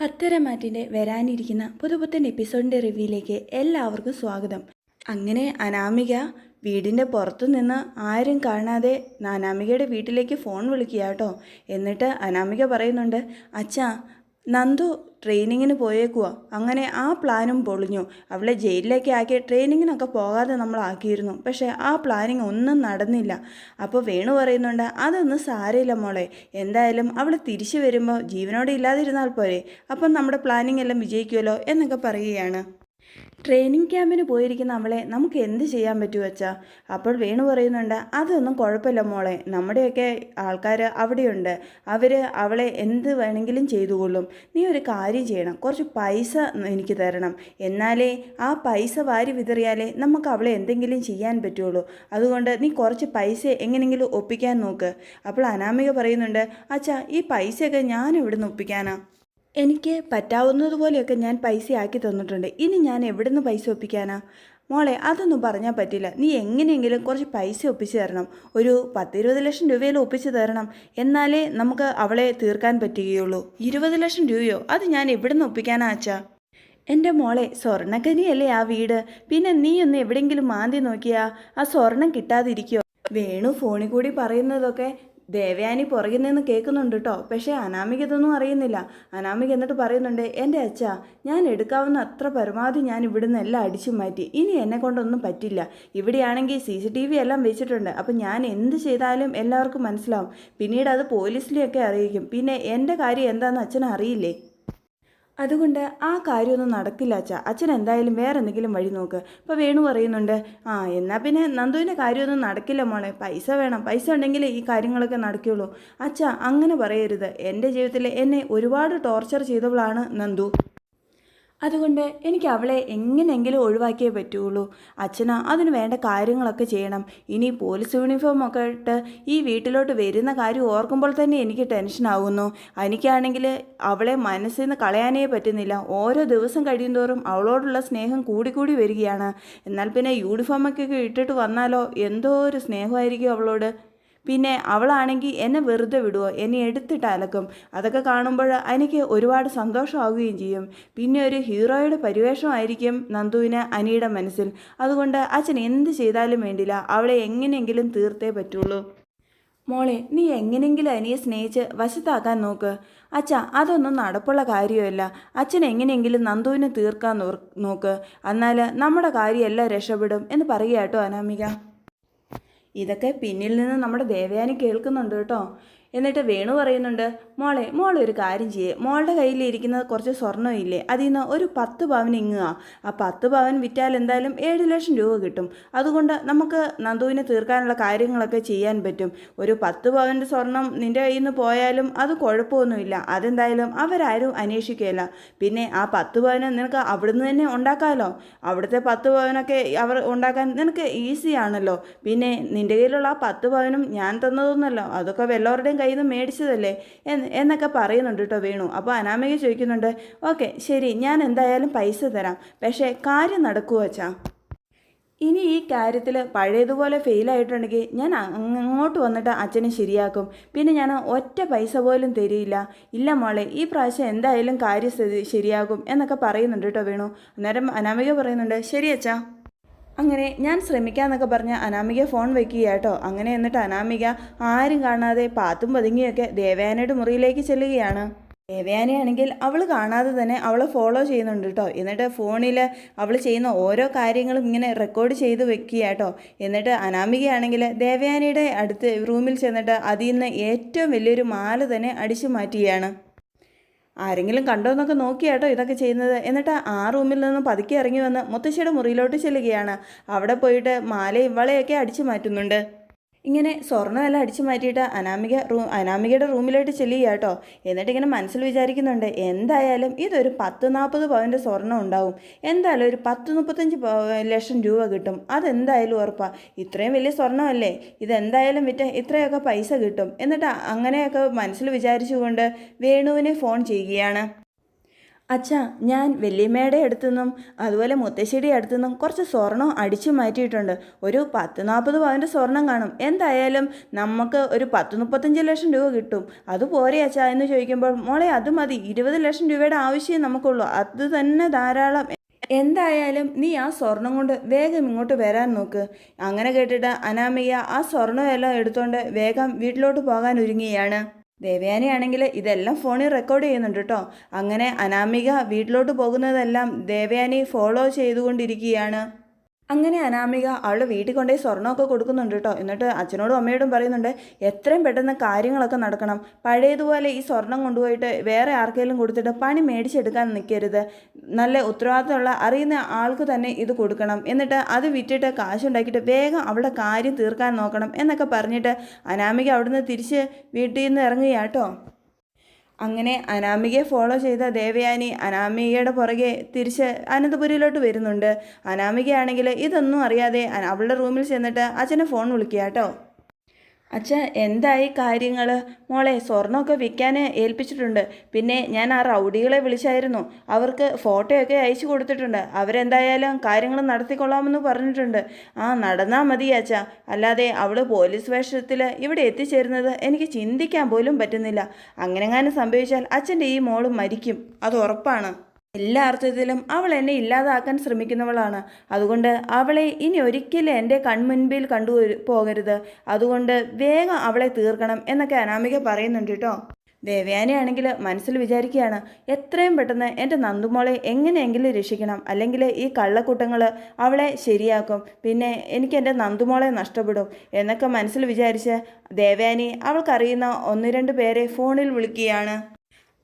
പത്തരമാറ്റിന്റെ വരാനിരിക്കുന്ന പുതുപുത്തൻ എപ്പിസോഡിന്റെ റിവ്യൂയിലേക്ക് എല്ലാവർക്കും സ്വാഗതം. അങ്ങനെ അനാമിക വീടിന്റെ പുറത്തു നിന്ന് ആരും കാണാതെ അനാമികയുടെ വീട്ടിലേക്ക് ഫോൺ വിളിക്കുക കേട്ടോ എന്നിട്ട് അനാമിക പറയുന്നുണ്ട് അച്ഛാ നന്ദു ട്രെയിനിങ്ങിന് പോയേക്കുവാ. അങ്ങനെ ആ പ്ലാനും പൊളിഞ്ഞു. അവളെ ജയിലിലേക്ക് ആക്കി ട്രെയിനിങ്ങിനൊക്കെ പോകാതെ നമ്മൾ ആക്കിയിരുന്നു. പക്ഷേ ആ പ്ലാനിങ് ഒന്നും നടന്നില്ല. അപ്പോൾ വേണു പറയുന്നുണ്ട് അതൊന്നും സാരമില്ല മോളെ. എന്തായാലും അവൾ തിരിച്ചു വരുമ്പോൾ ജീവനോടെ ഇല്ലാതിരുന്നാൽ പോരെ. അപ്പം നമ്മുടെ പ്ലാനിങ് എല്ലാം വിജയിക്കുമല്ലോ എന്നൊക്കെ പറയുകയാണ്. ട്രെയിനിങ് ക്യാമ്പിന് പോയിരിക്കുന്ന അവളെ നമുക്ക് എന്ത് ചെയ്യാൻ പറ്റുമോ വെച്ചാൽ അപ്പോൾ വേണു പറയുന്നുണ്ട് അതൊന്നും കുഴപ്പമില്ല മോളെ. നമ്മുടെയൊക്കെ ആൾക്കാർ അവിടെയുണ്ട്. അവർ അവളെ എന്ത് വേണമെങ്കിലും ചെയ്തുകൊള്ളും. നീ ഒരു കാര്യം ചെയ്യണം. കുറച്ച് പൈസ എനിക്ക് തരണം. എന്നാലേ ആ പൈസ വാരി വിതറിയാലേ നമുക്ക് അവളെ എന്തെങ്കിലും ചെയ്യാൻ പറ്റുള്ളൂ. അതുകൊണ്ട് നീ കുറച്ച് പൈസ എങ്ങനെയെങ്കിലും ഒപ്പിക്കാൻ നോക്ക്. അപ്പോൾ അനാമിക പറയുന്നുണ്ട് അച്ഛാ ഈ പൈസയൊക്കെ ഞാൻ എവിടുന്ന് ഒപ്പിക്കാനാ? എനിക്ക് പറ്റാവുന്നതുപോലെയൊക്കെ ഞാൻ പൈസ ആക്കി തന്നിട്ടുണ്ട്. ഇനി ഞാൻ എവിടെ നിന്ന് പൈസ ഒപ്പിക്കാനാ? മോളെ അതൊന്നും പറഞ്ഞാൽ പറ്റില്ല. നീ എങ്ങനെയെങ്കിലും കുറച്ച് പൈസ ഒപ്പിച്ച് തരണം. ഒരു പത്തിരുപത് ലക്ഷം രൂപയിൽ ഒപ്പിച്ച് തരണം. എന്നാലേ നമുക്ക് അവളെ തീർക്കാൻ പറ്റുകയുള്ളൂ. ഇരുപത് ലക്ഷം രൂപയോ? അത് ഞാൻ എവിടെ നിന്ന് ഒപ്പിക്കാനാ അച്ഛാ? എന്റെ മോളെ സ്വർണക്കനിയല്ലേ ആ വീട്? പിന്നെ നീ ഒന്ന് എവിടെയെങ്കിലും മാന്തി നോക്കിയാ ആ സ്വർണം കിട്ടാതിരിക്കോ വേണു ഫോണിൽ കൂടി പറയുന്നതൊക്കെ ദേവയാനി പുറകിൽ നിന്ന് കേൾക്കുന്നുണ്ട് കേട്ടോ പക്ഷേ അനാമിക ഇതൊന്നും അറിയുന്നില്ല. അനാമിക എന്നിട്ട് പറയുന്നുണ്ട് എന്റെ അച്ഛ ഞാൻ എടുക്കാവുന്ന അത്ര പരമാവധി ഞാൻ ഇവിടുന്ന് എല്ലാം അടിച്ചു മാറ്റി. ഇനി എന്നെ കൊണ്ടൊന്നും പറ്റില്ല. ഇവിടെയാണെങ്കിൽ സി സി ടി വി എല്ലാം വെച്ചിട്ടുണ്ട്. അപ്പം ഞാൻ എന്ത് ചെയ്താലും എല്ലാവർക്കും മനസ്സിലാവും. പിന്നീട് അത് പോലീസിലെയൊക്കെ അറിയിക്കും. പിന്നെ എന്റെ കാര്യം എന്താണെന്ന് അച്ഛൻ അറിയില്ലേ? അതുകൊണ്ട് ആ കാര്യമൊന്നും നടക്കില്ല അച്ഛ. അച്ഛൻ എന്തായാലും വേറെ എന്തെങ്കിലും വഴി നോക്ക്. ഇപ്പോൾ വേണു പറയുന്നുണ്ട് ആ എന്നാൽ പിന്നെ നന്ദുവിന്റെ കാര്യമൊന്നും നടക്കില്ല മോളെ. പൈസ വേണം. പൈസ ഉണ്ടെങ്കിൽ ഈ കാര്യങ്ങളൊക്കെ നടക്കുകയുള്ളൂ അച്ഛ അങ്ങനെ പറയരുത്. എന്റെ ജീവിതത്തിൽ എന്നെ ഒരുപാട് ടോർച്ചർ ചെയ്തവളാണ് നന്ദു. അതുകൊണ്ട് എനിക്ക് അവളെ എങ്ങനെയെങ്കിലും ഒഴിവാക്കിയേ പറ്റുള്ളൂ. അച്ഛന അതിന് വേണ്ട കാര്യങ്ങളൊക്കെ ചെയ്യണം. ഇനി പോലീസ് യൂണിഫോം ഒക്കെ ഇട്ട് ഈ വീട്ടിലോട്ട് വരുന്ന കാര്യം ഓർക്കുമ്പോൾ തന്നെ എനിക്ക് ടെൻഷനാകുന്നു എനിക്കാണെങ്കിൽ അവളെ മനസ്സിൽ നിന്ന് കളയാനേ പറ്റുന്നില്ല. ഓരോ ദിവസം കഴിയുന്തോറും അവളോടുള്ള സ്നേഹം കൂടിക്കൂടി വരികയാണ്. എന്നാൽ പിന്നെ യൂണിഫോമൊക്കെ ഇട്ടിട്ട് വന്നാലോ? എന്തോ ഒരു സ്നേഹമായിരിക്കും അവളോട്. പിന്നെ അവളാണെങ്കിൽ എന്നെ വെറുതെ വിടുമോ എന്നെ എടുത്തിട്ട് അലക്കും. അതൊക്കെ കാണുമ്പോൾ എനിക്ക് ഒരുപാട് സന്തോഷമാവുകയും ചെയ്യും. പിന്നെ ഒരു ഹീറോയുടെ പരിവേഷമായിരിക്കും നന്ദുവിന് അനിയുടെ മനസ്സിൽ. അതുകൊണ്ട് അച്ഛൻ എന്ത് ചെയ്താലും വേണ്ടില്ല. അവളെ എങ്ങനെയെങ്കിലും തീർത്തേ പറ്റുള്ളൂ. മോളെ നീ എങ്ങനെയെങ്കിലും അനിയെ സ്നേഹിച്ച് വശത്താക്കാൻ നോക്ക്. അച്ഛ അതൊന്നും നടപ്പുള്ള കാര്യമല്ല. അച്ഛൻ എങ്ങനെയെങ്കിലും നന്ദുവിനെ തീർക്കാൻ നോക്ക്. എന്നാൽ നമ്മുടെ കാര്യമെല്ലാം രക്ഷപ്പെടും എന്ന് പറയുക കേട്ടോ അനാമിക. ഇതൊക്കെ പിന്നിൽ നിന്ന് നമ്മുടെ ദേവയാനി കേൾക്കുന്നുണ്ട് കേട്ടോ. എന്നിട്ട് വേണു പറയുന്നുണ്ട് മോളെ മോളെ ഒരു കാര്യം ചെയ്യേ. മോളുടെ കയ്യിലിരിക്കുന്ന കുറച്ച് സ്വർണം ഇല്ലേ? അതിൽ നിന്ന് ഒരു പത്ത് പവൻ ഇങ്ങുക ആ പത്ത് പവൻ വിറ്റാൽ എന്തായാലും ഏഴ് ലക്ഷം രൂപ കിട്ടും. അതുകൊണ്ട് നമുക്ക് നന്ദുവിനെ തീർക്കാനുള്ള കാര്യങ്ങളൊക്കെ ചെയ്യാൻ പറ്റും. ഒരു പത്ത് പവന്റെ സ്വർണം നിന്റെ കയ്യിൽ നിന്ന് പോയാലും അത് കുഴപ്പമൊന്നുമില്ല. അതെന്തായാലും അവരാരും അന്വേഷിക്കുകയില്ല പിന്നെ ആ പത്ത് പവന് നിനക്ക് അവിടുന്ന് തന്നെ ഉണ്ടാക്കാമല്ലോ അവിടുത്തെ പത്ത് പവനൊക്കെ അവർ ഉണ്ടാക്കാൻ നിനക്ക് ഈസിയാണല്ലോ. പിന്നെ നിന്റെ കയ്യിലുള്ള ആ പത്ത് പവനും ഞാൻ തന്നതൊന്നുമല്ലോ. അതൊക്കെ വല്ലവരുടെയും കയ്യിൽ നിന്ന് മേടിച്ചതല്ലേ? എന്ന് എന്നൊക്കെ പറയുന്നുണ്ട് കേട്ടോ വേണു. അപ്പോൾ അനാമിക ചോദിക്കുന്നുണ്ട് ഓക്കെ ശരി ഞാൻ എന്തായാലും പൈസ തരാം. പക്ഷേ കാര്യം നടക്കുമോ അച്ഛാ. ഇനി ഈ കാര്യത്തിൽ പഴയതുപോലെ ഫെയിലായിട്ടുണ്ടെങ്കിൽ ഞാൻ അങ്ങോട്ട് വന്നിട്ട് അച്ഛനെ ശരിയാക്കും. പിന്നെ ഞാൻ ഒറ്റ പൈസ പോലും തരിയില്ല. ഇല്ല മോളെ ഈ പ്രാവശ്യം എന്തായാലും കാര്യസ്ഥിതി ശരിയാകും എന്നൊക്കെ പറയുന്നുണ്ട് കേട്ടോ വേണു. അന്നേരം അനാമിക പറയുന്നുണ്ട് ശരി അച്ഛാ. അങ്ങനെ ഞാൻ ശ്രമിക്കാന്നൊക്കെ പറഞ്ഞ അനാമിക ഫോൺ വെക്കുക കേട്ടോ. അങ്ങനെ എന്നിട്ട് അനാമിക ആരും കാണാതെ പാത്തും പതുങ്ങിയൊക്കെ ദേവയാനയുടെ മുറിയിലേക്ക് ചെല്ലുകയാണ്. ദേവയാനയാണെങ്കിൽ അവൾ കാണാതെ തന്നെ അവളെ ഫോളോ ചെയ്യുന്നുണ്ട് കേട്ടോ. എന്നിട്ട് ഫോണിൽ അവൾ ചെയ്യുന്ന ഓരോ കാര്യങ്ങളും ഇങ്ങനെ റെക്കോർഡ് ചെയ്ത് വെക്കുക കേട്ടോ. എന്നിട്ട് അനാമികയാണെങ്കിൽ ദേവയാനയുടെ അടുത്ത് റൂമിൽ ചെന്നിട്ട് അതിൽ നിന്ന് ഏറ്റവും വലിയൊരു മാല തന്നെ അടിച്ചു മാറ്റുകയാണ്. ആരെങ്കിലും കണ്ടോ എന്നൊക്കെ നോക്കിയാട്ടോ ഇതൊക്കെ ചെയ്യുന്നത്. എന്നിട്ട് ആ റൂമിൽ നിന്നും പതുക്കെ ഇറങ്ങി വന്ന് മുത്തശ്ശിയുടെ മുറിയിലോട്ട് ചെല്ലുകയാണ്. അവിടെ പോയിട്ട് മാലയും വളയൊക്കെ അടിച്ചു മാറ്റുന്നുണ്ട്. ഇങ്ങനെ സ്വർണമെല്ലാം അടിച്ചു മാറ്റിയിട്ട് അനാമിക റൂ അനാമികയുടെ റൂമിലോട്ട് ചെല്ലുക കേട്ടോ എന്നിട്ട് ഇങ്ങനെ മനസ്സിൽ വിചാരിക്കുന്നുണ്ട് എന്തായാലും ഇതൊരു പത്ത് നാൽപ്പത് പവന്റെ സ്വർണം ഉണ്ടാവും. എന്തായാലും ഒരു പത്ത് മുപ്പത്തഞ്ച് ലക്ഷം രൂപ കിട്ടും. അതെന്തായാലും ഉറപ്പാണ് ഇത്രയും വലിയ സ്വർണമല്ലേ? ഇതെന്തായാലും വിറ്റ ഇത്രയൊക്കെ പൈസ കിട്ടും. എന്നിട്ട് അങ്ങനെയൊക്കെ മനസ്സിൽ വിചാരിച്ചുകൊണ്ട് വേണുവിനെ ഫോൺ ചെയ്യുകയാണ്. അച്ഛാ ഞാൻ വല്യമ്മയുടെ അടുത്തുനിന്നും അതുപോലെ മുത്തശ്ശിയുടെ അടുത്തുനിന്നും കുറച്ച് സ്വർണം അടിച്ചു മാറ്റിയിട്ടുണ്ട്. ഒരു പത്ത് നാൽപ്പത് പവന്റെ സ്വർണം കാണും. എന്തായാലും നമുക്ക് ഒരു പത്ത് മുപ്പത്തഞ്ച് ലക്ഷം രൂപ കിട്ടും. അത് പോരെ അച്ഛാ എന്ന് ചോദിക്കുമ്പോൾ മോളെ അത് മതി. ഇരുപത് ലക്ഷം രൂപയുടെ ആവശ്യം നമുക്കുള്ളൂ. അത് തന്നെ ധാരാളം. എന്തായാലും നീ ആ സ്വർണം കൊണ്ട് വേഗം ഇങ്ങോട്ട് വരാൻ നോക്ക്. അങ്ങനെ കേട്ടിട്ട് അനാമിക ആ സ്വർണമെല്ലാം എടുത്തുകൊണ്ട് വേഗം വീട്ടിലോട്ട് പോകാൻ ഒരുങ്ങിയാണ് ദേവയാനിയാണെങ്കിൽ ഇതെല്ലാം ഫോണിൽ റെക്കോർഡ് ചെയ്യുന്നുണ്ട് കേട്ടോ. അങ്ങനെ അനാമിക വീട്ടിലോട്ട് പോകുന്നതെല്ലാം ദേവയാനി ഫോളോ ചെയ്തുകൊണ്ടിരിക്കുകയാണ്. അങ്ങനെ അനാമിക അവളുടെ വീട്ടിൽ കൊണ്ടുപോയി സ്വർണമൊക്കെ കൊടുക്കുന്നുണ്ട് കേട്ടോ എന്നിട്ട് അച്ഛനോടും അമ്മയോടും പറയുന്നുണ്ട് എത്രയും പെട്ടെന്ന് കാര്യങ്ങളൊക്കെ നടക്കണം. പഴയതുപോലെ ഈ സ്വർണം കൊണ്ടുപോയിട്ട് വേറെ ആർക്കെങ്കിലും കൊടുത്തിട്ട് പണി മേടിച്ചെടുക്കാൻ നിൽക്കരുത് നല്ല ഉത്തരവാദിത്തമുള്ള അറിയുന്ന ആൾക്ക് തന്നെ ഇത് കൊടുക്കണം. എന്നിട്ട് അത് വിറ്റിട്ട് കാശുണ്ടാക്കിയിട്ട് വേഗം അവളുടെ കാര്യം തീർക്കാൻ നോക്കണം എന്നൊക്കെ പറഞ്ഞിട്ട് അനാമിക അവിടുന്ന് തിരിച്ച് വീട്ടിൽ നിന്ന് ഇറങ്ങുകയാട്ടോ അങ്ങനെ അനാമികയെ ഫോളോ ചെയ്ത ദേവയാനി അനാമികയുടെ പുറകെ തിരിച്ച് അനന്തപുരിയിലോട്ട് വരുന്നുണ്ട്. അനാമികയാണെങ്കിൽ ഇതൊന്നും അറിയാതെ അവളുടെ റൂമിൽ ചെന്നിട്ട് അച്ഛനെ ഫോൺ വിളിക്കുക കേട്ടോ അച്ഛ എന്തായി കാര്യങ്ങൾ മോളെ സ്വർണമൊക്കെ വിൽക്കാൻ ഏൽപ്പിച്ചിട്ടുണ്ട്. പിന്നെ ഞാൻ ആ റൗഡികളെ വിളിച്ചായിരുന്നു. അവർക്ക് ഫോട്ടോയൊക്കെ അയച്ചു കൊടുത്തിട്ടുണ്ട്. അവരെന്തായാലും കാര്യങ്ങൾ നടത്തിക്കൊള്ളാമെന്ന് പറഞ്ഞിട്ടുണ്ട്. ആ നടന്നാൽ മതി അച്ഛ. അല്ലാതെ അവൾ പോലീസ് വേഷത്തിൽ ഇവിടെ എത്തിച്ചേരുന്നത് എനിക്ക് ചിന്തിക്കാൻ പോലും പറ്റുന്നില്ല. അങ്ങനെങ്ങാനും സംഭവിച്ചാൽ അച്ഛന്റെ ഈ മോൾ മരിക്കും. അത് ഉറപ്പാണ്. എല്ലാ അർത്ഥത്തിലും അവൾ എന്നെ ഇല്ലാതാക്കാൻ ശ്രമിക്കുന്നവളാണ്. അതുകൊണ്ട് അവളെ ഇനി ഒരിക്കലും എന്റെ കൺമുൻപിൽ കണ്ടു പോകരുത്. അതുകൊണ്ട് വേഗം അവളെ തീർക്കണം എന്നൊക്കെ അനാമിക പറയുന്നുണ്ട് കേട്ടോ. ദേവയാനിയാണെങ്കിൽ മനസ്സിൽ വിചാരിക്കുകയാണ് എത്രയും പെട്ടെന്ന് എന്റെ നന്ദുമോളെ എങ്ങനെയെങ്കിലും രക്ഷിക്കണം. അല്ലെങ്കിൽ ഈ കള്ളക്കൂട്ടങ്ങൾ അവളെ ശരിയാക്കും. പിന്നെ എനിക്ക് എന്റെ നന്ദുമോളെ നഷ്ടപ്പെടും എന്നൊക്കെ മനസ്സിൽ വിചാരിച്ച് ദേവയാനി അവൾക്കറിയുന്ന ഒന്ന് രണ്ട് പേരെ ഫോണിൽ വിളിക്കുകയാണ്.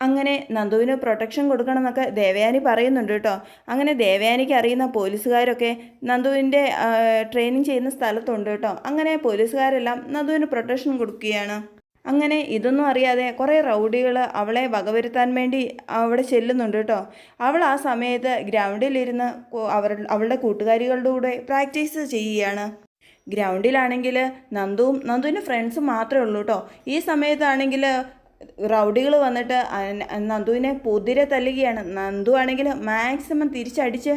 അങ്ങനെ നന്ദുവിന് പ്രൊട്ടക്ഷൻ കൊടുക്കണമെന്നൊക്കെ ദേവയാനി പറയുന്നുണ്ട് കേട്ടോ. അങ്ങനെ ദേവയാനിക്ക് അറിയുന്ന പോലീസുകാരൊക്കെ നന്ദുവിന്റെ ട്രെയിനിങ് ചെയ്യുന്ന സ്ഥലത്തുണ്ട് കേട്ടോ. അങ്ങനെ പോലീസുകാരെല്ലാം നന്ദുവിന് പ്രൊട്ടക്ഷൻ കൊടുക്കുകയാണ്. അങ്ങനെ ഇതൊന്നും അറിയാതെ കുറേ റൗഡികൾ അവളെ വകവരുത്താൻ വേണ്ടി അവിടെ ചെല്ലുന്നുണ്ട് കേട്ടോ. അവൾ ആ സമയത്ത് ഗ്രൗണ്ടിലിരുന്ന് അവർ അവളുടെ കൂട്ടുകാരികളുടെ കൂടെ പ്രാക്ടീസ് ചെയ്യുകയാണ്. ഗ്രൗണ്ടിലാണെങ്കിൽ നന്ദുവും നന്ദുവിന്റെ ഫ്രണ്ട്സും മാത്രമേ ഉള്ളൂ കേട്ടോ. ഈ സമയത്താണെങ്കിൽ റൗഡികൾ വന്നിട്ട് നന്ദുവിനെ പൊതിരെ തല്ലുകയാണ്. നന്ദു ആണെങ്കിൽ മാക്സിമം തിരിച്ചടിച്ച്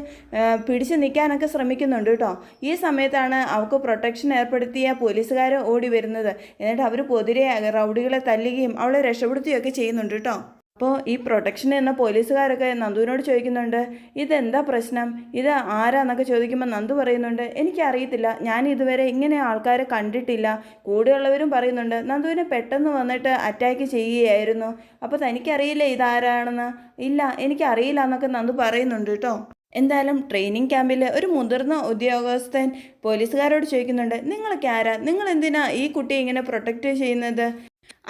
പിടിച്ചു നിൽക്കാനൊക്കെ ശ്രമിക്കുന്നുണ്ട് കേട്ടോ. ഈ സമയത്താണ് അവൾക്ക് പ്രൊട്ടക്ഷൻ ഏർപ്പെടുത്തിയ പോലീസുകാർ ഓടി വരുന്നത്. എന്നിട്ട് അവർ പൊതിരെ റൗഡികളെ തല്ലുകയും അവളെ രക്ഷപ്പെടുത്തുകയൊക്കെ ചെയ്യുന്നുണ്ട് കേട്ടോ. അപ്പോൾ ഈ പ്രൊട്ടക്ഷൻ എന്ന പോലീസുകാരൊക്കെ നന്ദുവിനോട് ചോദിക്കുന്നുണ്ട് ഇതെന്താ പ്രശ്നം? ഇത് ആരാന്നൊക്കെ ചോദിക്കുമ്പോൾ നന്ദു പറയുന്നുണ്ട് എനിക്കറിയത്തില്ല ഞാൻ ഇതുവരെ ഇങ്ങനെ ആൾക്കാരെ കണ്ടിട്ടില്ല. കൂടെയുള്ളവരും പറയുന്നുണ്ട് നന്ദുവിനെ പെട്ടെന്ന് വന്നിട്ട് അറ്റാക്ക് ചെയ്യുകയായിരുന്നു. അപ്പോൾ തനിക്കറിയില്ല ഇതാരാണെന്ന്? ഇല്ല എനിക്കറിയില്ല എന്നൊക്കെ നന്ദു പറയുന്നുണ്ട് കേട്ടോ. എന്തായാലും ട്രെയിനിങ് ക്യാമ്പിൽ ഒരു മുതിർന്ന ഉദ്യോഗസ്ഥൻ പോലീസുകാരോട് ചോദിക്കുന്നുണ്ട് നിങ്ങളൊക്കെ ആരാ? നിങ്ങൾ എന്തിനാ ഈ കുട്ടിയെ ഇങ്ങനെ പ്രൊട്ടക്റ്റ് ചെയ്യുന്നത്?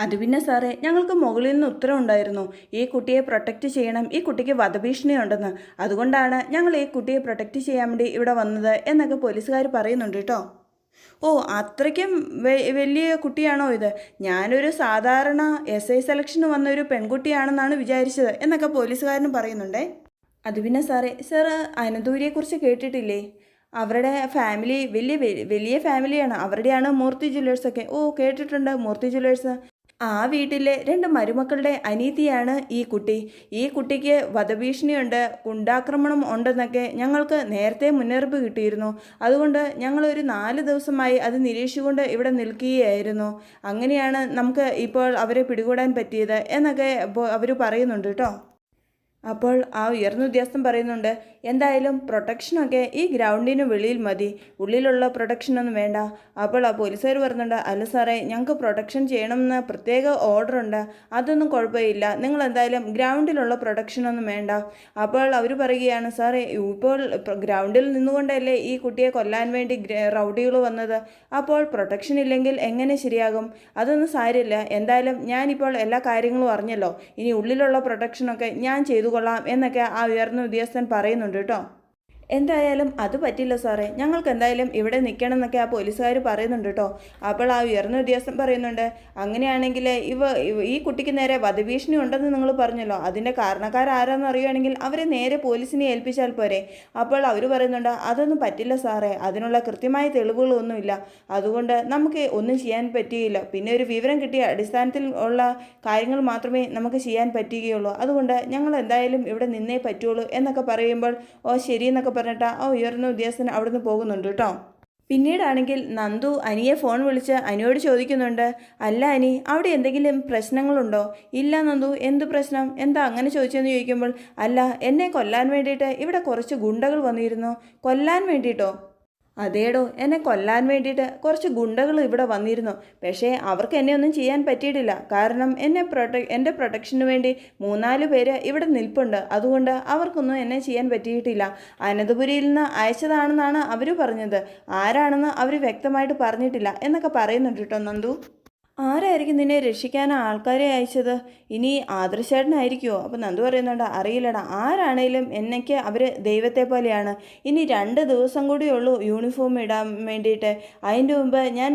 അത് പിന്നെ സാറേ ഞങ്ങൾക്ക് മുകളിൽ നിന്ന് ഉത്തരവുണ്ടായിരുന്നു ഈ കുട്ടിയെ പ്രൊട്ടക്റ്റ് ചെയ്യണം ഈ കുട്ടിക്ക് വധഭീഷണി ഉണ്ടെന്ന് അതുകൊണ്ടാണ് ഞങ്ങൾ ഈ കുട്ടിയെ പ്രൊട്ടക്റ്റ് ചെയ്യാൻ വേണ്ടി ഇവിടെ വന്നത് എന്നൊക്കെ പോലീസുകാർ പറയുന്നുണ്ട് കേട്ടോ. ഓ അത്രയ്ക്കും വലിയ കുട്ടിയാണോ ഇത്? ഞാനൊരു സാധാരണ എസ് ഐ സെലക്ഷന് വന്ന ഒരു പെൺകുട്ടിയാണെന്നാണ് വിചാരിച്ചത് എന്നൊക്കെ പോലീസുകാരനും പറയുന്നുണ്ടേ. അത് പിന്നെ സാറേ സാറ് അനന്തൂരിയെക്കുറിച്ച് കേട്ടിട്ടില്ലേ? അവരുടെ ഫാമിലി വലിയ വലിയ ഫാമിലിയാണ് അവരുടെയാണ് മൂർത്തി ജ്വല്ലേഴ്സൊക്കെ ഓ കേട്ടിട്ടുണ്ട് മൂർത്തി ജ്വല്ലേഴ്സ് ആ വീട്ടിലെ രണ്ട് മരുമക്കളുടെ അനീതിയാണ് ഈ കുട്ടി. ഈ കുട്ടിക്ക് വധഭീഷണിയുണ്ട് ഗുണ്ടാക്രമണം ഉണ്ടെന്നൊക്കെ ഞങ്ങൾക്ക് നേരത്തെ മുന്നറിയിപ്പ് കിട്ടിയിരുന്നു. അതുകൊണ്ട് ഞങ്ങളൊരു നാല് ദിവസമായി അത് നിരീക്ഷിച്ചുകൊണ്ട് ഇവിടെ നിൽക്കുകയായിരുന്നു. അങ്ങനെയാണ് നമുക്ക് ഇപ്പോൾ അവരെ പിടികൂടാൻ പറ്റിയത് എന്നൊക്കെ അവർ പറയുന്നുണ്ട് കേട്ടോ. അപ്പോൾ ആ ഉയർന്ന ഉദ്യോഗസ്ഥൻ പറയുന്നുണ്ട് എന്തായാലും പ്രൊട്ടക്ഷനൊക്കെ ഈ ഗ്രൗണ്ടിന് വെളിയിൽ മതി. ഉള്ളിലുള്ള പ്രൊട്ടക്ഷനൊന്നും വേണ്ട. അപ്പോൾ ആ പോലീസുകാർ പറയുന്നുണ്ട് അല്ല സാറേ ഞങ്ങൾക്ക് പ്രൊട്ടക്ഷൻ ചെയ്യണമെന്ന് പ്രത്യേക ഓർഡർ ഉണ്ട്. അതൊന്നും കുഴപ്പമില്ല. നിങ്ങൾ എന്തായാലും ഗ്രൗണ്ടിലുള്ള പ്രൊട്ടക്ഷനൊന്നും വേണ്ട. അപ്പോൾ അവർ പറയുകയാണ് സാറേ ഇപ്പോൾ ഗ്രൗണ്ടിൽ നിന്നുകൊണ്ടല്ലേ ഈ കുട്ടിയെ കൊല്ലാൻ വേണ്ടി റൗഡികൾ വന്നത്? അപ്പോൾ പ്രൊട്ടക്ഷൻ ഇല്ലെങ്കിൽ എങ്ങനെ ശരിയാകും? അതൊന്നും സാരില്ല എന്തായാലും ഞാനിപ്പോൾ എല്ലാ കാര്യങ്ങളും അറിഞ്ഞല്ലോ. ഇനി ഉള്ളിലുള്ള പ്രൊട്ടക്ഷനൊക്കെ ഞാൻ ചെയ്തു കൊള്ളാം എന്നൊക്കെ ആ ഉയർന്ന ഉദ്യോഗസ്ഥൻ പറയുന്നുണ്ട് കേട്ടോ. എന്തായാലും അത് പറ്റില്ല സാറേ. ഞങ്ങൾക്ക് എന്തായാലും ഇവിടെ നിൽക്കണം എന്നൊക്കെ ആ പോലീസുകാർ പറയുന്നുണ്ട് കേട്ടോ. അപ്പോൾ ആ ഉയർന്ന ഉദ്യോഗസ്ഥൻ പറയുന്നുണ്ട് അങ്ങനെയാണെങ്കിൽ ഇവ ഈ കുട്ടിക്ക് നേരെ വധഭീഷണി ഉണ്ടെന്ന് നിങ്ങൾ പറഞ്ഞല്ലോ. അതിന്റെ കാരണക്കാരാരാന്ന് അറിയുകയാണെങ്കിൽ അവരെ നേരെ പോലീസിനെ ഏൽപ്പിച്ചാൽ പോരെ. അപ്പോൾ അവർ പറയുന്നുണ്ട് അതൊന്നും പറ്റില്ല സാറേ. അതിനുള്ള കൃത്യമായ തെളിവുകളൊന്നുമില്ല. അതുകൊണ്ട് നമുക്ക് ഒന്നും ചെയ്യാൻ പറ്റുകയില്ല പിന്നെ ഒരു വിവരം കിട്ടിയ അടിസ്ഥാനത്തിൽ ഉള്ള കാര്യങ്ങൾ മാത്രമേ നമുക്ക് ചെയ്യാൻ പറ്റുകയുള്ളൂ. അതുകൊണ്ട് ഞങ്ങൾ എന്തായാലും ഇവിടെ നിന്നേ പറ്റുള്ളൂ എന്നൊക്കെ പറയുമ്പോൾ ഓ ശരി എന്നൊക്കെ പറഞ്ഞിട്ട് ആ ഉയർന്ന ഉദ്യോഗസ്ഥൻ അവിടുന്ന് പോകുന്നുണ്ട് കേട്ടോ പിന്നീടാണെങ്കിൽ നന്ദു അനിയെ ഫോൺ വിളിച്ച് അനിയോട് ചോദിക്കുന്നുണ്ട് അല്ല അനി അവിടെ എന്തെങ്കിലും പ്രശ്നങ്ങളുണ്ടോ? ഇല്ല നന്ദു എന്ത് പ്രശ്നം? എന്താ അങ്ങനെ ചോദിച്ചെന്ന് ചോദിക്കുമ്പോൾ അല്ല എന്നെ കൊല്ലാൻ വേണ്ടിയിട്ട് ഇവിടെ കുറച്ച് ഗുണ്ടകൾ വന്നിരുന്നു. കൊല്ലാൻ വേണ്ടിയിട്ടോ അതേടോ എന്നെ കൊല്ലാൻ വേണ്ടിയിട്ട് കുറച്ച് ഗുണ്ടകൾ ഇവിടെ വന്നിരുന്നു. പക്ഷേ അവർക്ക് എന്നെ ഒന്നും ചെയ്യാൻ പറ്റിയിട്ടില്ല. കാരണം എന്നെ പ്രൊട്ട എന്റെ പ്രൊട്ടക്ഷന് വേണ്ടി മൂന്നാൽ പേര് ഇവിടെ നിൽപ്പുണ്ട്. അതുകൊണ്ട് അവർക്കൊന്നും എന്നെ ചെയ്യാൻ പറ്റിയിട്ടില്ല. അനന്തപുരിയിൽ നിന്ന് അയച്ചതാണെന്നാണ് അവർ പറഞ്ഞത്. ആരാണെന്ന് അവർ വ്യക്തമായിട്ട് പറഞ്ഞിട്ടില്ല എന്നൊക്കെ പറയുന്നുണ്ട് കേട്ടോ നന്ദു. ആരായിരിക്കും നിന്നെ രക്ഷിക്കാൻ ആൾക്കാരെ അയച്ചത്? ഇനി ആദർശേട്ടനായിരിക്കുമോ അപ്പം നന്ദു പറയുന്നുണ്ട് അറിയില്ലടാ ആരാണേലും എന്നൊക്കെ അവർ ദൈവത്തെ പോലെയാണ്. ഇനി രണ്ട് ദിവസം കൂടിയേ ഉള്ളൂ യൂണിഫോം ഇടാൻ വേണ്ടിയിട്ട്. അതിന്റെ മുമ്പ് ഞാൻ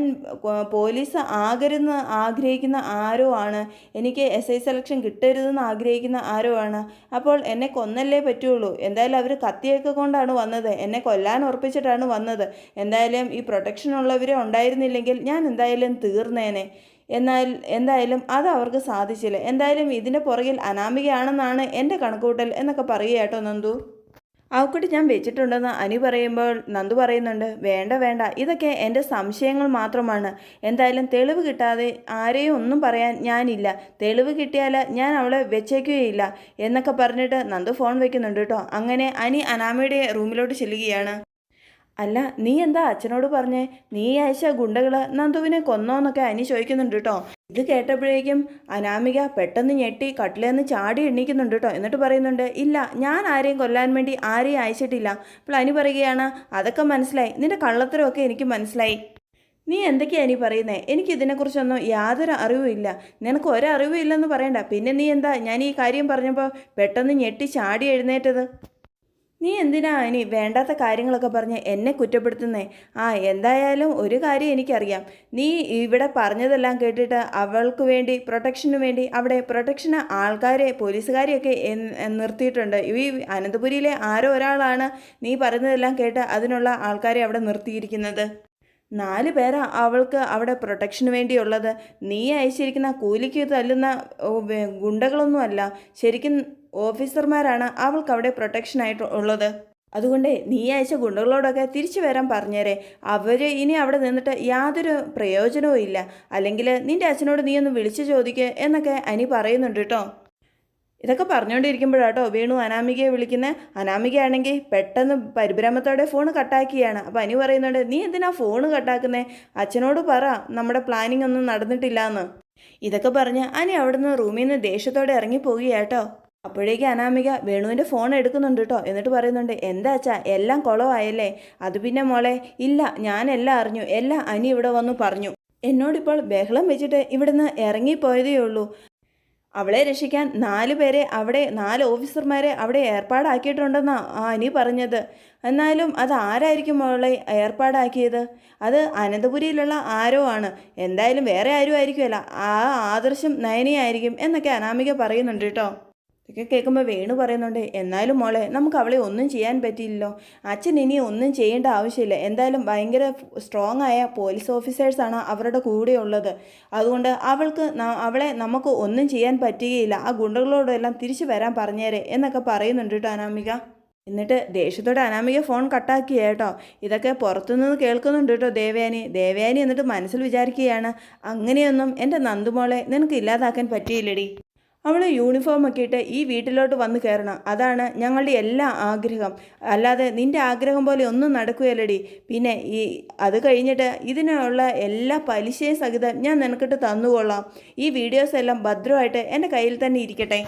പോലീസ് ആകരുന്ന് ആഗ്രഹിക്കുന്ന ആരോ ആണ്. എനിക്ക് എസ് ഐ സെലക്ഷൻ കിട്ടരുതെന്ന് ആഗ്രഹിക്കുന്ന ആരോ ആണ്. അപ്പോൾ എന്നെ കൊന്നല്ലേ പറ്റുള്ളൂ. എന്തായാലും അവർ കത്തിയൊക്കെ കൊണ്ടാണ് വന്നത്. എന്നെ കൊല്ലാൻ ഉറപ്പിച്ചിട്ടാണ് വന്നത്. എന്തായാലും ഈ പ്രൊട്ടക്ഷൻ ഉള്ളവരെ ഉണ്ടായിരുന്നില്ലെങ്കിൽ ഞാൻ എന്തായാലും തീർന്നേനെ. എന്നാൽ എന്തായാലും അത് അവർക്ക് സാധിച്ചില്ല. എന്തായാലും ഇതിന്റെ പുറകിൽ അനാമികയാണെന്നാണ് എന്റെ കണക്കൂട്ടൽ എന്നൊക്കെ പറയുക കേട്ടോ നന്ദു. അവക്കുട്ടി ഞാൻ വെച്ചിട്ടുണ്ടെന്ന് അനി പറയുമ്പോൾ നന്ദു പറയുന്നുണ്ട് വേണ്ട വേണ്ട. ഇതൊക്കെ എന്റെ സംശയങ്ങൾ മാത്രമാണ്. എന്തായാലും തെളിവ് കിട്ടാതെ ആരെയും ഒന്നും പറയാൻ ഞാനില്ല. തെളിവ് കിട്ടിയാൽ ഞാൻ അവളെ വെച്ചേക്കുകയില്ല എന്നൊക്കെ പറഞ്ഞിട്ട് നന്ദു ഫോൺ വയ്ക്കുന്നുണ്ട് കേട്ടോ. അങ്ങനെ അനി അനാമയുടെ റൂമിലോട്ട് ചെല്ലുകയാണ്. അല്ല നീ എന്താ അച്ഛനോട് പറഞ്ഞേ? നീ അയച്ച ഗുണ്ടകൾ നന്ദുവിനെ കൊന്നോന്നൊക്കെ അനി ചോദിക്കുന്നുണ്ട് കേട്ടോ ഇത് കേട്ടപ്പോഴേക്കും അനാമിക പെട്ടെന്ന് ഞെട്ടി കട്ടിലേന്ന് ചാടി എണ്ണീക്കുന്നുണ്ട് കേട്ടോ എന്നിട്ട് പറയുന്നുണ്ട് ഇല്ല ഞാൻ ആരെയും കൊല്ലാൻ വേണ്ടി ആരെയും അയച്ചിട്ടില്ല. അപ്പോൾ അനി പറയുകയാണ് അതൊക്കെ മനസ്സിലായി. നിന്റെ കള്ളത്തരമൊക്കെ എനിക്ക് മനസ്സിലായി. നീ എന്തൊക്കെയാണ് നീ പറയുന്നത് എനിക്ക് ഇതിനെക്കുറിച്ചൊന്നും യാതൊരു അറിവുമില്ല നിനക്ക് ഒരറിവും ഇല്ലെന്ന് പറയണ്ട. പിന്നെ നീ എന്താ ഞാൻ ഈ കാര്യം പറഞ്ഞപ്പോൾ പെട്ടെന്ന് ഞെട്ടി ചാടി എഴുന്നേറ്റത്? നീ എന്തിനാ ഇനി വേണ്ടാത്ത കാര്യങ്ങളൊക്കെ പറഞ്ഞ് എന്നെ കുറ്റപ്പെടുത്തുന്നേ? ആ എന്തായാലും ഒരു കാര്യം എനിക്കറിയാം. നീ ഇവിടെ പറഞ്ഞതെല്ലാം കേട്ടിട്ട് അവൾക്ക് വേണ്ടി പ്രൊട്ടക്ഷന് വേണ്ടി അവിടെ പ്രൊട്ടക്ഷന് ആൾക്കാരെ പോലീസുകാരെയൊക്കെ നിർത്തിയിട്ടുണ്ട്. ഈ അനന്തപുരിയിലെ ആരോ ഒരാളാണ് നീ പറയുന്നതെല്ലാം കേട്ട് അതിനുള്ള ആൾക്കാരെ അവിടെ നിർത്തിയിരിക്കുന്നത്. നാല് പേരാ അവൾക്ക് അവിടെ പ്രൊട്ടക്ഷന് വേണ്ടിയുള്ളത്. നീ അയച്ചിരിക്കുന്ന കൂലിക്ക് തല്ലുന്ന ഗുണ്ടകളൊന്നുമല്ല ശരിക്കും ഓഫീസർമാരാണ് അവൾക്ക് അവിടെ പ്രൊട്ടക്ഷനായിട്ട് ഉള്ളത്. അതുകൊണ്ട് നീ അയച്ച ഗുണ്ടകളോടൊക്കെ തിരിച്ചു വരാൻ പറഞ്ഞേരെ. അവർ ഇനി അവിടെ നിന്നിട്ട് യാതൊരു പ്രയോജനവും ഇല്ല. അല്ലെങ്കിൽ നിന്റെ അച്ഛനോട് നീ ഒന്ന് വിളിച്ചു ചോദിക്കുക എന്നൊക്കെ അനി പറയുന്നുണ്ട് കേട്ടോ. ഇതൊക്കെ പറഞ്ഞുകൊണ്ടിരിക്കുമ്പോഴാട്ടോ വീണു അനാമികയെ വിളിക്കുന്നത് അനാമികയാണെങ്കിൽ പെട്ടെന്ന് പരിഭ്രമത്തോടെ ഫോൺ കട്ടാക്കിയാണ്. അപ്പോൾ അനി പറയുന്നുണ്ട് നീ എന്തിനാ ഫോൺ കട്ടാക്കുന്നേ? അച്ഛനോട് പറ നമ്മുടെ പ്ലാനിങ് ഒന്നും നടന്നിട്ടില്ല എന്ന് ഇതൊക്കെ പറഞ്ഞ് അനി അവിടുന്ന് റൂമിൽ നിന്ന് ദേഷ്യത്തോടെ ഇറങ്ങി പോവുകയാട്ടോ അപ്പോഴേക്ക് അനാമിക വേണുവിന്റെ ഫോൺ എടുക്കുന്നുണ്ട് കേട്ടോ. എന്നിട്ട് പറയുന്നുണ്ട് എന്താ അച്ഛാ എല്ലാം കുളമായല്ലേ അത് പിന്നെ മോളെ ഇല്ല ഞാനെല്ലാം അറിഞ്ഞു. എല്ലാം അനി ഇവിടെ വന്നു പറഞ്ഞു. എന്നോടിപ്പോൾ ബഹളം വെച്ചിട്ട് ഇവിടുന്ന് ഇറങ്ങിപ്പോയതേ ഉള്ളൂ. അവളെ രക്ഷിക്കാൻ നാല് പേരെ അവിടെ നാല് ഓഫീസർമാരെ അവിടെ ഏർപ്പാടാക്കിയിട്ടുണ്ടെന്നാണ് ആ അനി പറഞ്ഞത്. എന്നാലും അത് ആരായിരിക്കും അവളെ ഏർപ്പാടാക്കിയത്? അത് അനന്തപുരിയിലുള്ള ആരോ ആണ്. എന്തായാലും വേറെ ആരും ആയിരിക്കുമല്ല ആ ആദർശം നയനിയായിരിക്കും എന്നൊക്കെ അനാമിക പറയുന്നുണ്ട് കേട്ടോ. ഇതൊക്കെ കേൾക്കുമ്പോൾ വേണു പറയുന്നുണ്ട്. എന്നാലും മോളെ നമുക്ക് അവളെ ഒന്നും ചെയ്യാൻ പറ്റിയില്ലല്ലോ. അച്ഛൻ ഇനി ഒന്നും ചെയ്യേണ്ട ആവശ്യമില്ല. എന്തായാലും ഭയങ്കര സ്ട്രോങ് ആയ പോലീസ് ഓഫീസേഴ്സാണ് അവരുടെ കൂടെ ഉള്ളത് അതുകൊണ്ട് അവൾക്ക് അവളെ നമുക്ക് ഒന്നും ചെയ്യാൻ പറ്റുകയില്ല. ആ ഗുണ്ടകളോടെല്ലാം തിരിച്ചു വരാൻ പറഞ്ഞേരെ എന്നൊക്കെ പറയുന്നുണ്ട് കേട്ടോ അനാമിക. എന്നിട്ട് ദേഷ്യത്തോടെ അനാമിക ഫോൺ കട്ടാക്കിയ കേട്ടോ. ഇതൊക്കെ പുറത്തുനിന്ന് കേൾക്കുന്നുണ്ട് കേട്ടോ ദേവയാനി. ദേവയാനി എന്നിട്ട് മനസ്സിൽ വിചാരിക്കുകയാണ് അങ്ങനെയൊന്നും എന്റെ നന്ദുമോളെ നിനക്ക് ഇല്ലാതാക്കാൻ പറ്റിയില്ലടി. അവൾ യൂണിഫോമൊക്കെ ഇട്ട് ഈ വീട്ടിലോട്ട് വന്ന് കയറണം. അതാണ് ഞങ്ങളുടെ എല്ലാ ആഗ്രഹം. അല്ലാതെ നിന്റെ ആഗ്രഹം പോലെ ഒന്നും നടക്കുകയല്ലടി. പിന്നെ ഈ അത് കഴിഞ്ഞിട്ട് ഇതിനുള്ള എല്ലാ പലിശയും സഹിതം ഞാൻ നിനക്കിട്ട് തന്നുകൊള്ളാം. ഈ വീഡിയോസ് എല്ലാം ഭദ്രമായിട്ട് എന്റെ കയ്യിൽ തന്നെ ഇരിക്കട്ടെ.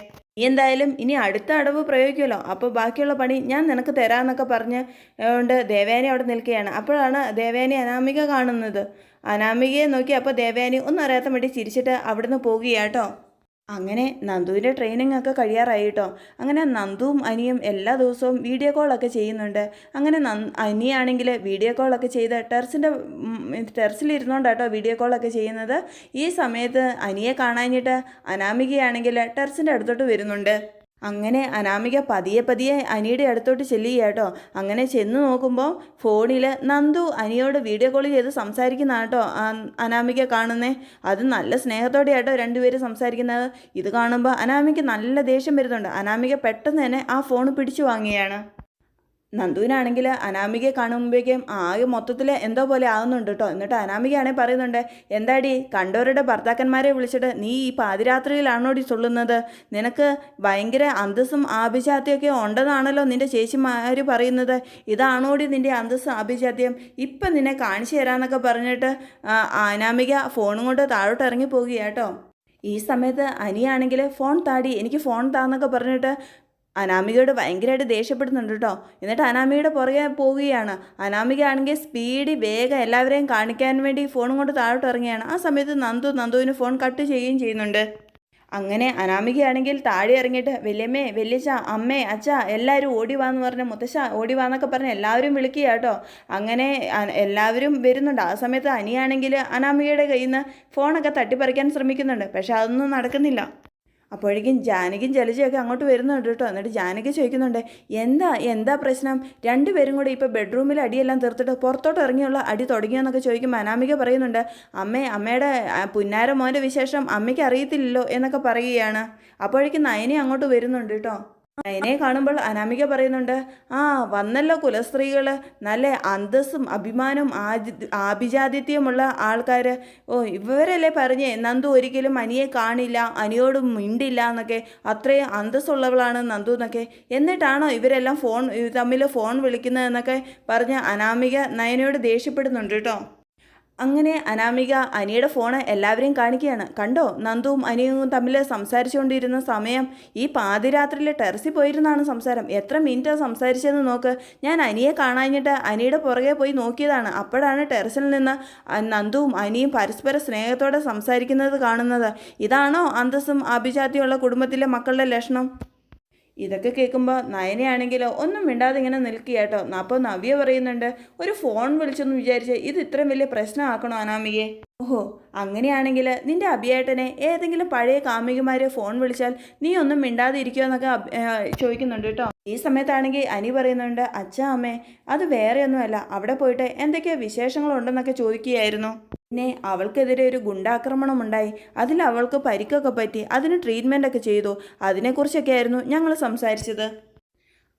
എന്തായാലും ഇനി അടുത്ത അടവ് പ്രയോഗിക്കുമല്ലോ. അപ്പോൾ ബാക്കിയുള്ള പണി ഞാൻ നിനക്ക് തരാമെന്നൊക്കെ പറഞ്ഞ് കൊണ്ട് ദേവേനെ അവിടെ നിൽക്കുകയാണ്. അപ്പോഴാണ് ദേവേനെ അനാമിക കാണുന്നത്. അനാമികയെ നോക്കി അപ്പോൾ ദേവേനെ ഒന്നും അറിയാത്ത വേണ്ടി ചിരിച്ചിട്ട് അവിടുന്ന് പോകുകയാട്ടോ അങ്ങനെ നന്ദുവിന്റെ ട്രെയിനിങ് ഒക്കെ കഴിയാറായി കേട്ടോ അങ്ങനെ നന്ദുവും അനിയും എല്ലാ ദിവസവും വീഡിയോ കോളൊക്കെ ചെയ്യുന്നുണ്ട്. അങ്ങനെ അനിയാണെങ്കിൽ വീഡിയോ കോളൊക്കെ ചെയ്ത് ടെറസിന്റെ ടെറസിലിരുന്നോണ്ടാട്ടോ വീഡിയോ കോളൊക്കെ ചെയ്യുന്നത്. ഈ സമയത്ത് അനിയെ കാണാഞ്ഞിട്ട് അനാമികയാണെങ്കിൽ ടെറസിന്റെ അടുത്തോട്ട് വരുന്നുണ്ട്. അങ്ങനെ അനാമിക പതിയെ പതിയെ അനിയുടെ അടുത്തോട്ട് ചെല്ലുക കേട്ടോ അങ്ങനെ ചെന്ന് നോക്കുമ്പോൾ ഫോണിൽ നന്ദു അനിയോട് വീഡിയോ കോൾ ചെയ്ത് സംസാരിക്കുന്ന കേട്ടോ അനാമിക കാണുന്നേ. അത് നല്ല സ്നേഹത്തോടെ ആട്ടോ രണ്ടുപേരും സംസാരിക്കുന്നത്. ഇത് കാണുമ്പോൾ അനാമിക നല്ല ദേഷ്യം വരുന്നുണ്ട്. അനാമിക പെട്ടെന്ന് തന്നെ ആ ഫോൺ പിടിച്ചു വാങ്ങിയാണ് നന്ദുവിനാണെങ്കിൽ അനാമികയെ കാണുമ്പോഴേക്കും ആകെ മൊത്തത്തിൽ എന്തോ പോലെ ആകുന്നുണ്ട് കേട്ടോ എന്നിട്ട് അനാമികയാണെങ്കിൽ പറയുന്നുണ്ട് എന്താടി കണ്ടവരുടെ ഭർത്താക്കന്മാരെ വിളിച്ചിട്ട് നീ ഈ പാതിരാത്രിയിലാണോടി ചൊല്ലുന്നത് നിനക്ക് ഭയങ്കര അന്തസ്സും ആഭിജാത്യമൊക്കെ ഉണ്ടെന്നാണല്ലോ നിന്റെ ചേച്ചിമാർ പറയുന്നത്. ഇതാണോടി നിന്റെ അന്തസ്സും ആഭിജാത്യം? ഇപ്പം നിന്നെ കാണിച്ചു തരാമെന്നൊക്കെ പറഞ്ഞിട്ട് അനാമിക ഫോണും കൊണ്ട് താഴോട്ട് ഇറങ്ങി പോകുകയാട്ടോ ഈ സമയത്ത് അനിയാണെങ്കിൽ ഫോൺ താടി എനിക്ക് ഫോൺ താന്നൊക്കെ പറഞ്ഞിട്ട് അനാമികയോട് ഭയങ്കരമായിട്ട് ദേഷ്യപ്പെടുന്നുണ്ട് കേട്ടോ. എന്നിട്ട് അനാമികയുടെ പുറകെ പോവുകയാണ്. അനാമിക ആണെങ്കിൽ സ്പീഡ് വേഗം എല്ലാവരെയും കാണിക്കാൻ വേണ്ടി ഫോണും കൊണ്ട് താഴോട്ട് ഇറങ്ങിയാണ് ആ സമയത്ത് നന്ദു നന്ദുവിന് ഫോൺ കട്ട് ചെയ്യുകയും ചെയ്യുന്നുണ്ട്. അങ്ങനെ അനാമികയാണെങ്കിൽ താഴെ ഇറങ്ങിയിട്ട് വലിയമ്മേ വലിയച്ച അമ്മേ അച്ഛ എല്ലാവരും ഓടി വാന്ന് പറഞ്ഞ് മുത്തശ്ശ ഓടി വാന്നൊക്കെ പറഞ്ഞ് എല്ലാവരും വിളിക്കുക കേട്ടോ. അങ്ങനെ എല്ലാവരും വരുന്നുണ്ട്. ആ സമയത്ത് അനിയാണെങ്കിൽ അനാമികയുടെ കയ്യിൽ നിന്ന് ഫോണൊക്കെ തട്ടിപ്പറിക്കാൻ ശ്രമിക്കുന്നുണ്ട്. പക്ഷെ അതൊന്നും നടക്കുന്നില്ല. അപ്പോഴേക്കും ജാനകിയും ജലജയൊക്കെ അങ്ങോട്ട് വരുന്നുണ്ട് കേട്ടോ. എന്നിട്ട് ജാനകി ചോദിക്കുന്നുണ്ട് എന്താ എന്താ പ്രശ്നം? രണ്ടുപേരും കൂടെ ഇപ്പോൾ ബെഡ്റൂമിൽ അടിയെല്ലാം തീർത്തിട്ട് പുറത്തോട്ട് ഇറങ്ങിയുള്ള അടി തുടങ്ങിയെന്നൊക്കെ ചോദിക്കുമ്പോൾ അനാമിക പറയുന്നുണ്ട് അമ്മേ അമ്മയുടെ പുന്നാര മോന്റെ വിശേഷം അമ്മയ്ക്ക് അറിയത്തില്ലല്ലോ എന്നൊക്കെ പറയുകയാണ്. അപ്പോഴേക്കും നയനി അങ്ങോട്ട് വരുന്നുണ്ട് കേട്ടോ. നയനെ കാണുമ്പോൾ അനാമിക പറയുന്നുണ്ട് ആ വന്നല്ലോ കുലസ്ത്രീകൾ നല്ല അന്തസ്സും അഭിമാനവും ആഭിജാതിഥ്യമുള്ള ആൾക്കാർ ഓ ഇവരല്ലേ പറഞ്ഞേ നന്ദു ഒരിക്കലും അനിയെ കാണില്ല അനിയോട് മിണ്ടില്ല എന്നൊക്കെ. അത്രയും അന്തസ്സുള്ളവളാണ് നന്ദു എന്നൊക്കെ. എന്നിട്ടാണോ ഇവരെല്ലാം ഫോൺ തമ്മിൽ ഫോൺ വിളിക്കുന്നതെന്നൊക്കെ പറഞ്ഞ് അനാമിക നയനയോട് ദേഷ്യപ്പെടുന്നുണ്ട് കേട്ടോ. അങ്ങനെ അനാമിക അനിയുടെ ഫോണ് എല്ലാവരെയും കാണിക്കുകയാണ്. കണ്ടോ? നന്ദുവും അനിയും തമ്മിൽ സംസാരിച്ചുകൊണ്ടിരുന്ന സമയം ഈ പാതിരാത്രിയിൽ ടെറസിൽ പോയിരുന്നാണ് സംസാരം. എത്ര മിനിറ്റാണ് സംസാരിച്ചതെന്ന് നോക്ക്. ഞാൻ അനിയെ കാണാഞ്ഞിട്ട് അനിയുടെ പുറകെ പോയി നോക്കിയതാണ്. അപ്പോഴാണ് ടെറസിൽ നിന്ന് നന്ദുവും അനിയും പരസ്പര സ്നേഹത്തോടെ സംസാരിക്കുന്നത് കാണുന്നത്. ഇതാണോ അന്തസ്സും ആഭിജാത്യമുള്ള കുടുംബത്തിലെ മക്കളുടെ ലക്ഷണം? ഇതൊക്കെ കേൾക്കുമ്പോൾ നയനയാണെങ്കിൽ ഒന്നും മിണ്ടാതെ ഇങ്ങനെ നിൽക്കുക കേട്ടോ. അപ്പോൾ നവ്യ പറയുന്നുണ്ട് ഒരു ഫോൺ വിളിച്ചൊന്നും വിചാരിച്ച് ഇത് ഇത്രയും വലിയ പ്രശ്നമാക്കണോ അനാമികയെ? ഓഹോ അങ്ങനെയാണെങ്കിൽ നിന്റെ അഭിയേട്ടനെ ഏതെങ്കിലും പഴയ കാമികമാരെ ഫോൺ വിളിച്ചാൽ നീ ഒന്നും മിണ്ടാതെ എന്നൊക്കെ ചോദിക്കുന്നുണ്ട് കേട്ടോ. ഈ സമയത്താണെങ്കിൽ അനി പറയുന്നുണ്ട് അച്ഛാ അമ്മേ അത് വേറെയൊന്നുമല്ല. അവിടെ പോയിട്ട് എന്തൊക്കെയോ വിശേഷങ്ങളുണ്ടെന്നൊക്കെ ചോദിക്കുകയായിരുന്നു. പിന്നെ അവൾക്കെതിരെ ഒരു ഗുണ്ടാക്രമണം ഉണ്ടായി അതിൽ അവൾക്ക് പരിക്കൊക്കെ പറ്റി. അതിന് ട്രീറ്റ്മെന്റ് ഒക്കെ ചെയ്തു. അതിനെക്കുറിച്ചൊക്കെ ആയിരുന്നു ഞങ്ങൾ സംസാരിച്ചത്.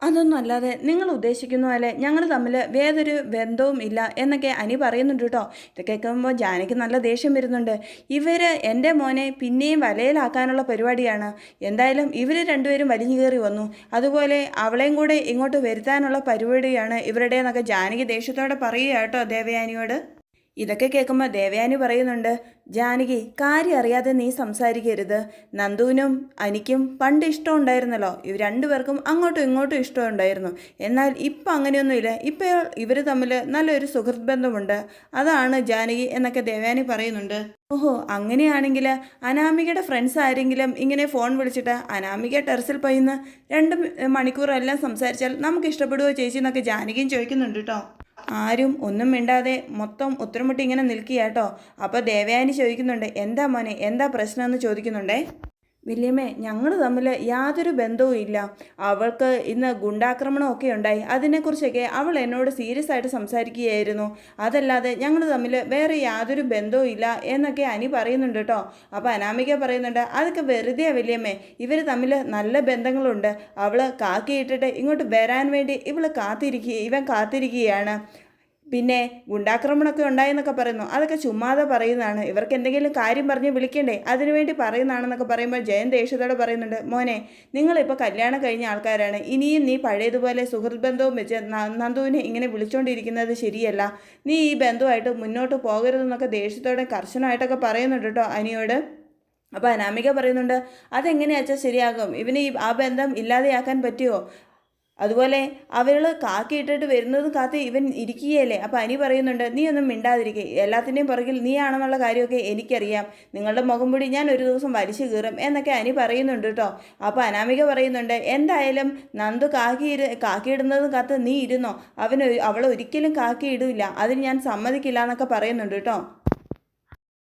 അതൊന്നും അല്ലാതെ നിങ്ങൾ ഉദ്ദേശിക്കുന്ന പോലെ ഞങ്ങൾ തമ്മിൽ വേറൊരു ബന്ധവും ഇല്ല എന്നൊക്കെ അനി പറയുന്നുണ്ട് കേട്ടോ. ഇത് കേൾക്കുമ്പോൾ ജാനയ്ക്ക് നല്ല ദേഷ്യം വരുന്നുണ്ട്. ഇവർ എന്റെ മോനെ പിന്നെയും വലയിലാക്കാനുള്ള പരിപാടിയാണ്. എന്തായാലും ഇവർ രണ്ടുപേരും വലിഞ്ഞു കയറി വന്നു. അതുപോലെ അവളെയും കൂടെ ഇങ്ങോട്ട് വരുത്താനുള്ള പരിപാടിയാണ് ഇവരുടെ എന്നൊക്കെ ജാനകി ദേഷ്യത്തോടെ പറയുക കേട്ടോ ദേവയാനിയോട്. ഇതൊക്കെ കേൾക്കുമ്പോൾ ദേവയാനി പറയുന്നുണ്ട് ജാനകി കാര്യം അറിയാതെ നീ സംസാരിക്കരുത്. നന്ദുവിനും അനിക്കും പണ്ട് ഇഷ്ടം ഉണ്ടായിരുന്നല്ലോ. ഇവർ രണ്ടുപേർക്കും അങ്ങോട്ടും ഇങ്ങോട്ടും ഇഷ്ടം ഉണ്ടായിരുന്നു. എന്നാൽ ഇപ്പം അങ്ങനെയൊന്നുമില്ല. ഇപ്പോൾ ഇവർ തമ്മിൽ നല്ലൊരു സുഹൃത്ത് ബന്ധമുണ്ട്. അതാണ് ജാനകി എന്നൊക്കെ ദേവയാനി പറയുന്നുണ്ട്. ഓഹോ അങ്ങനെയാണെങ്കിൽ അനാമികയുടെ ഫ്രണ്ട്സ് ആരെങ്കിലും ഇങ്ങനെ ഫോൺ വിളിച്ചിട്ട് അനാമിക ടെറസിൽ പോയിന്ന് രണ്ട് മണിക്കൂറെല്ലാം സംസാരിച്ചാൽ നമുക്ക് ഇഷ്ടപ്പെടുവോ ചേച്ചി എന്നൊക്കെ ജാനകിയും ചോദിക്കുന്നുണ്ട് കേട്ടോ ആരും ഒന്നും മിണ്ടാതെ മൊത്തം ഉത്തരമുട്ടി ഇങ്ങനെ നിൽക്കുക കേട്ടോ അപ്പോൾ ദേവയാനി ചോദിക്കുന്നുണ്ട് എന്താ മോനെ എന്താ പ്രശ്നം എന്ന് ചോദിക്കുന്നുണ്ടേ? വല്യമ്മേ ഞങ്ങൾ തമ്മിൽ യാതൊരു ബന്ധവും ഇല്ല. അവൾക്ക് ഇന്ന് ഗുണ്ടാക്രമണമൊക്കെ ഉണ്ടായി. അതിനെക്കുറിച്ചൊക്കെ അവൾ എന്നോട് സീരിയസ് ആയിട്ട് സംസാരിക്കുകയായിരുന്നു. അതല്ലാതെ ഞങ്ങൾ തമ്മിൽ വേറെ യാതൊരു ബന്ധവും ഇല്ല എന്നൊക്കെ അനി പറയുന്നുണ്ട് കേട്ടോ. അപ്പോൾ അനാമിക പറയുന്നുണ്ട് അതൊക്കെ വെറുതെ വല്യമ്മേ ഇവർ തമ്മിൽ നല്ല ബന്ധങ്ങളുണ്ട്. അവൾ കാക്കിയിട്ടിട്ട് ഇങ്ങോട്ട് വരാൻ വേണ്ടി ഇവൾ കാത്തിരിക്കുക ഇവൻ കാത്തിരിക്കുകയാണ്. പിന്നെ ഗുണ്ടാക്രമണമൊക്കെ ഉണ്ടായെന്നൊക്കെ പറയുന്നു. അതൊക്കെ ചുമ്മാതെ പറയുന്നതാണ്. ഇവർക്ക് എന്തെങ്കിലും കാര്യം പറഞ്ഞ് വിളിക്കണ്ടേ? അതിനുവേണ്ടി പറയുന്നതാണെന്നൊക്കെ പറയുമ്പോൾ ജയൻ ദേഷ്യത്തോടെ പറയുന്നുണ്ട് മോനെ നിങ്ങളിപ്പോൾ കല്യാണം കഴിഞ്ഞ ആൾക്കാരാണ്. ഇനിയും നീ പഴയതുപോലെ സുഹൃത്ത് ബന്ധവും വെച്ച് നന്ദുവിനെ ഇങ്ങനെ വിളിച്ചുകൊണ്ടിരിക്കുന്നത് ശരിയല്ല. നീ ഈ ബന്ധുവായിട്ട് മുന്നോട്ട് പോകരുതെന്നൊക്കെ ദേഷ്യത്തോടെ കർശനമായിട്ടൊക്കെ പറയുന്നുണ്ട് കേട്ടോ അനിയോട്. അപ്പോൾ അനാമിക പറയുന്നുണ്ട് അതെങ്ങനെയാച്ചാൽ ശരിയാകും? ഇവന് ഈ ആ ബന്ധം ഇല്ലാതെയാക്കാൻ പറ്റുമോ അതുപോലെ അവൾ കാക്കിയിട്ടിട്ട് വരുന്നതും കാത്ത് ഇവൻ ഇരിക്കുകയല്ലേ? അപ്പോൾ അനി പറയുന്നുണ്ട് നീ ഒന്നും മിണ്ടാതിരിക്കുക എല്ലാത്തിന്റെയും പുറകിൽ നീയാണെന്നുള്ള കാര്യമൊക്കെ എനിക്കറിയാം. നിങ്ങളുടെ മുഖം പൊടി ഞാൻ ഒരു ദിവസം വലിച്ചു കീറും എന്നൊക്കെ അനി പറയുന്നുണ്ട് കേട്ടോ. അപ്പോൾ അനാമിക പറയുന്നുണ്ട് എന്തായാലും നന്ദു കാക്കി ഇരു കാക്കിയിടുന്നതും കാത്ത് നീ ഇരുന്നോ. അവൻ അവൾ ഒരിക്കലും കാക്കി ഇടില്ല അതിന് ഞാൻ സമ്മതിക്കില്ല എന്നൊക്കെ പറയുന്നുണ്ട് കേട്ടോ.